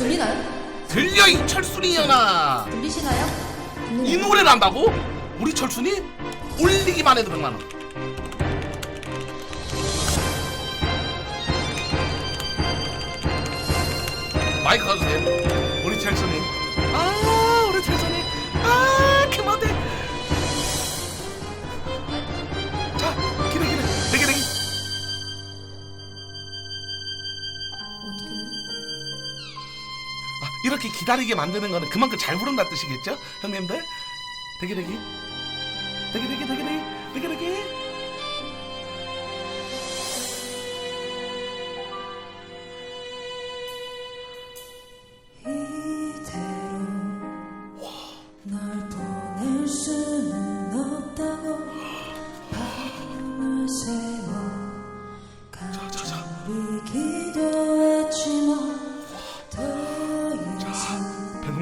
들리나요? 들려 이 철순이잖아 들리시나요? 이 노래를 한다고? 우리 철순이? 올리기만 해도 100만원 마이크 가주세요 우리 철순이 아 우리 철순이 아 이렇게 기다리게 만드는 거는 그만큼 잘 부른다 뜻이겠죠? 형님들? 되게 되게 되게 되게 되게 되게 되게 대기.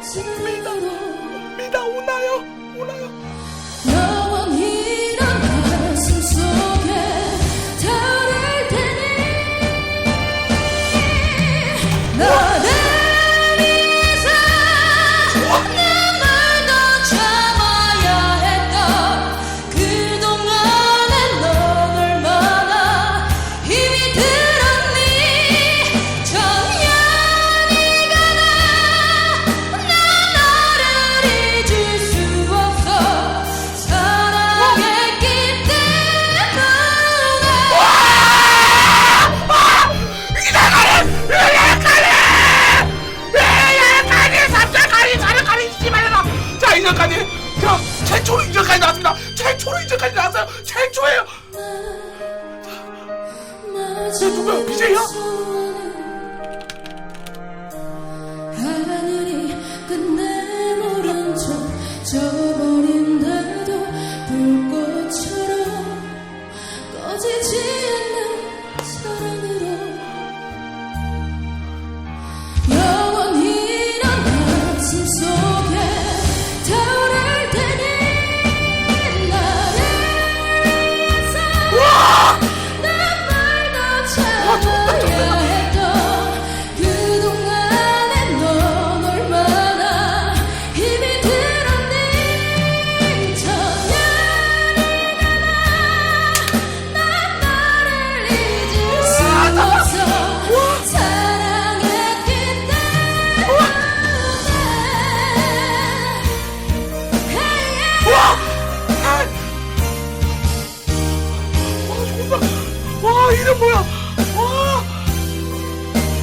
믿어 믿어 오나요 오나요 인정까지. 자 최초로 인정까지 나왔습니다. 최초로 인정까지 나왔어요. 최초예요. 자 누구야 BJ야?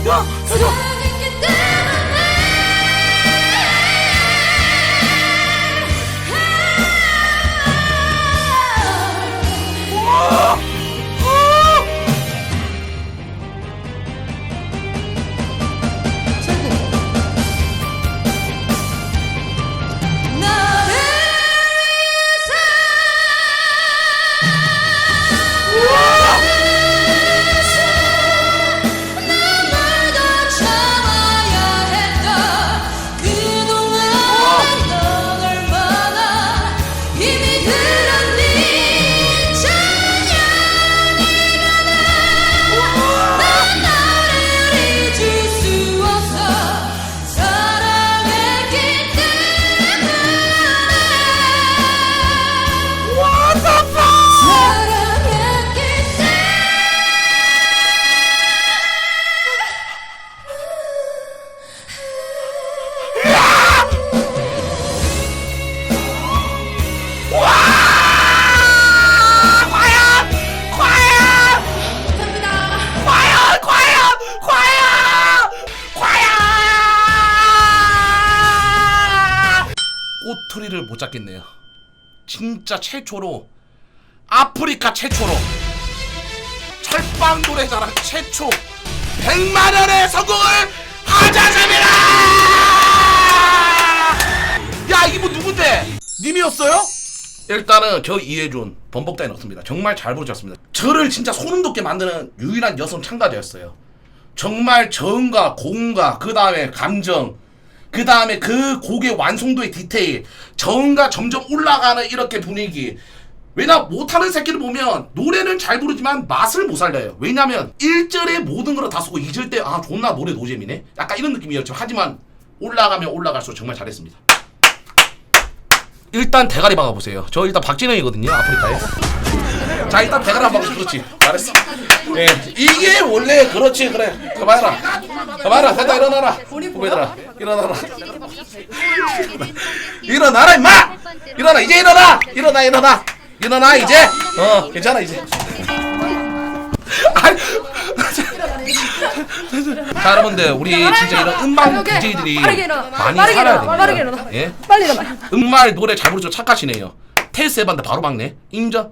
수고 수고 났겠네요. 진짜 최초로 아프리카 최초로 철빵 노래자랑 최초 100만 원의 성공을 하자습니다 야, 이게 뭐 누군데? 님이었어요? 일단은 저 이해준 번복 따윈 없습니다. 정말 잘 부르셨습니다. 저를 진짜 소름 돋게 만드는 유일한 여성 참가자였어요. 정말 저음과 고음과 그 다음에 감정 그 다음에 그 곡의 완성도의 디테일 저음과 점점 올라가는 이렇게 분위기. 왜냐 못하는 새끼를 보면 노래는 잘 부르지만 맛을 못 살려요. 왜냐면 1절에 모든 걸 다 쓰고 2절 때 아 존나 노래 노잼이네? 약간 이런 느낌이었죠. 하지만 올라가면 올라갈수록 정말 잘했습니다. 일단 대가리 박아보세요. 저 일단 박진영이거든요 아프리카에. 자 일단 대가리 한번 그렇지. 잘했어 예 이게 원래 그렇지. 그래. 그만해라. 그만해라. 됐다 일어나라. 후배들아 일어나라. 일어나라 임마! 일어나 이제 일어나! 일어나 일어나. 일어나 이제. 어 괜찮아 이제. 자 여러분들 우리 진짜 이런 음방 DJ들이 빠르게 일어나. 많이 빠르게 살아야 일어나. 됩니다. 빠르게 일어나. 예? 빨리 일어나. 음말 노래 잘 부르죠. 착하시네요. 테스트 해봤는데 바로 박네 인정